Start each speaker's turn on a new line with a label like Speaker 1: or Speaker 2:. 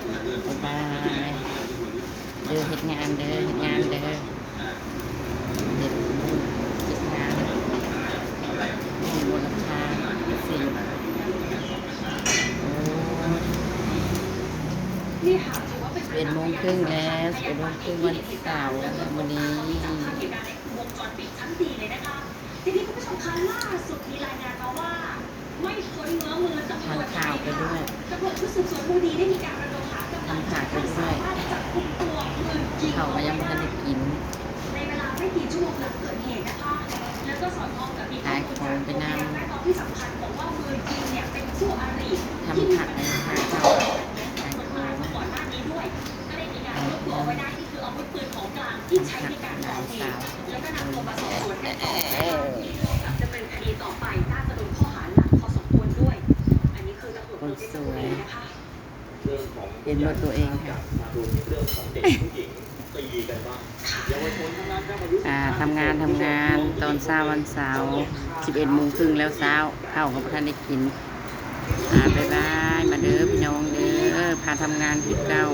Speaker 1: บายบายเด้อเฮ็ดงานเด้อเฮ็ดงานเด้อเฮ็ดเฮ็ดงานมูลค่าสี่โอ้
Speaker 2: นี่ค่ะถือว่เป็น
Speaker 1: เป็นโมงครึ่งแล้วเป็นโมงครึ่งวันเสาร์วันนี้
Speaker 2: วงจรปิดชั้นดีเลยนะคะทีนี้คุณผู้ชมคะล่าสุดมีรายงานมาว่า ไม่พ้นเงื้อมือตำรวจไทยค่ะตำรวจชุดสืบสวนมูดีได้มีการ ระดมหากกันด้วย
Speaker 1: เขาก็ยังไม่ทันได้กิน
Speaker 2: ในเวลาไม่กี่ชั่วโมงหลังเกิดเหตุนะคะแล้วก็สอดคล้องกับมีข้อมูลจากตัวพยานแวดล้อมที่สำคัญบอกว่ามือยิงเนี่ยเป็นคู่อริ
Speaker 1: ทำผักในหาเขา
Speaker 2: กฎหมายมาก่อนหน้านี้ด้วยก็ได้มีการรวบตัวเอาไว้ได้ที่คืออาวุธปืนของกลางที่ใช้ในการก่อเหตุแล้วก็นำตัวมาสอบสวนกันต่อกับดำเนินคดีต่อไปน่าจะโดนข้อหาหนักพอสมควรด้วย อันนี้คือตำรวจมือเป็นตัวเองนะคะ
Speaker 3: เรื่องของ
Speaker 1: เห็นหมดตัวเองค่ะ
Speaker 3: มาดูที่เรื่องของเด็กผู้หญิงตีกันบ้างเยาวชนทั้งนั้นครับอายุ
Speaker 1: อ่าทำงานทำงานตอนเช้าวันเสาร์11โมงครึ่งแล้วเช้าเข้ากับท่านได้กินบ๊ายบาย มาเด้อพี่น้องเด้อพาทำงานที่เก้า